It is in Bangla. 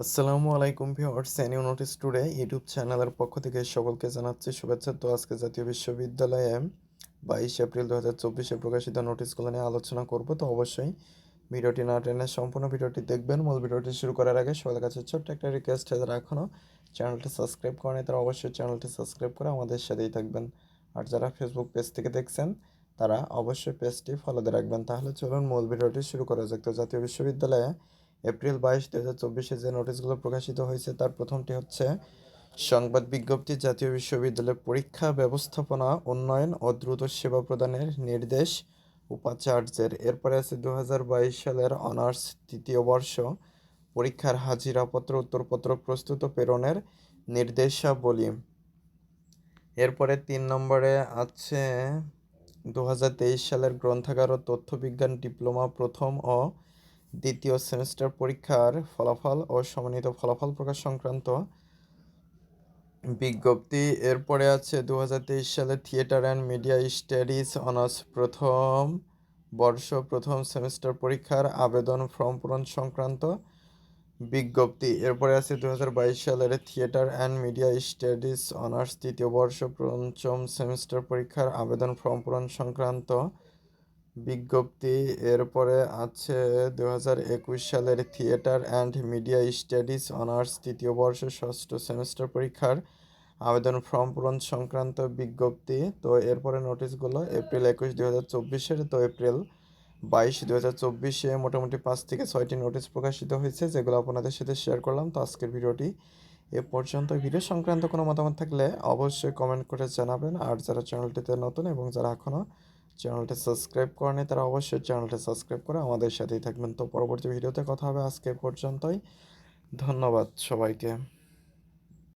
আসসালামু আলাইকুম viewers anew notice today YouTube চ্যানেলের পক্ষ থেকে সকলকে জানাচ্ছি শুভেচ্ছা। তো আজকে জাতীয় বিশ্ববিদ্যালয়ে বাইশ এপ্রিল দু হাজার চব্বিশে প্রকাশিত নোটিশগুলো নিয়ে আলোচনা করব। তো অবশ্যই ভিডিওটি না টেনে সম্পূর্ণ ভিডিওটি দেখবেন। মূল ভিডিওটি শুরু করার আগে সবার কাছে ছোট্ট একটা রিকোয়েস্ট যারা এখনও চ্যানেলটি সাবস্ক্রাইব করেনি, তারা অবশ্যই চ্যানেলটি সাবস্ক্রাইব করে আমাদের সাথেই থাকবেন। আর যারা ফেসবুক পেজ থেকে দেখছেন, তারা অবশ্যই পেজটি ফলোতে রাখবেন। তাহলে চলুন মূল ভিডিওটি শুরু করা যাক। তো জাতীয় বিশ্ববিদ্যালয়ে এপ্রিল বাইশ দু হাজার চব্বিশে যে নোটিশগুলো প্রকাশিত হয়েছে, তার প্রথমটি হচ্ছে, সংবাদ বিজ্ঞপ্তি, জাতীয় বিশ্ববিদ্যালয়ের পরীক্ষা ব্যবস্থাপনা উন্নয়ন ও দ্রুত সেবা প্রদানের নির্দেশ উপাচার্যের। এরপরে আছে দু হাজার বাইশ সালের অনার্স তৃতীয় বর্ষ, পরীক্ষার হাজিরাপত্র, উত্তরপত্র প্রস্তুত প্রেরণের নির্দেশাবলী। এরপরে তিন নম্বরে আছে দু হাজার তেইশ সালের গ্রন্থাগার ও তথ্যবিজ্ঞান ডিপ্লোমা প্রথম ও দ্বিতীয় সেমিস্টার পরীক্ষার ফলাফল ও সমন্বিত ফলাফল প্রকাশ সংক্রান্ত বিজ্ঞপ্তি। এরপরে আছে দু হাজার তেইশ সালে theatre and media studies honours প্রথম বর্ষ, প্রথম সেমিস্টার পরীক্ষার আবেদন ফর্ম পূরণ সংক্রান্ত বিজ্ঞপ্তি। এরপরে আছে দু হাজার বাইশ সালের theatre and media studies honours, তৃতীয় বর্ষ, পঞ্চম সেমিস্টার পরীক্ষার আবেদন ফর্ম পূরণ সংক্রান্ত বিজ্ঞপ্তি, এরপরে আছে দু হাজার একুশ সালের theatre and media studies honours তৃতীয় বর্ষ ষষ্ঠ সেমিস্টার পরীক্ষার আবেদন ফর্ম পূরণ সংক্রান্ত বিজ্ঞপ্তি। তো এরপরে নোটিশগুলো, এপ্রিল একুশ দু হাজার চব্বিশের, তো এপ্রিল বাইশ দু হাজার চব্বিশে মোটামুটি পাঁচ থেকে ছয়টি নোটিশ প্রকাশিত হয়েছে, যেগুলো আপনাদের সাথে শেয়ার করলাম। তো আজকের ভিডিওটি এ পর্যন্ত। ভিডিও সংক্রান্ত কোনো মতামত থাকলে অবশ্যই কমেন্ট করে জানাবেন। আর যারা চ্যানেলটিতে নতুন এবং যারা এখনও চ্যানেলটি সাবস্ক্রাইব করেনি তারা অবশ্যই চ্যানেলটি সাবস্ক্রাইব করে আমাদের সাথেই থাকবেন। তো পরবর্তী ভিডিওতে কথা হবে, আজকে পর্যন্তই। ধন্যবাদ সবাইকে।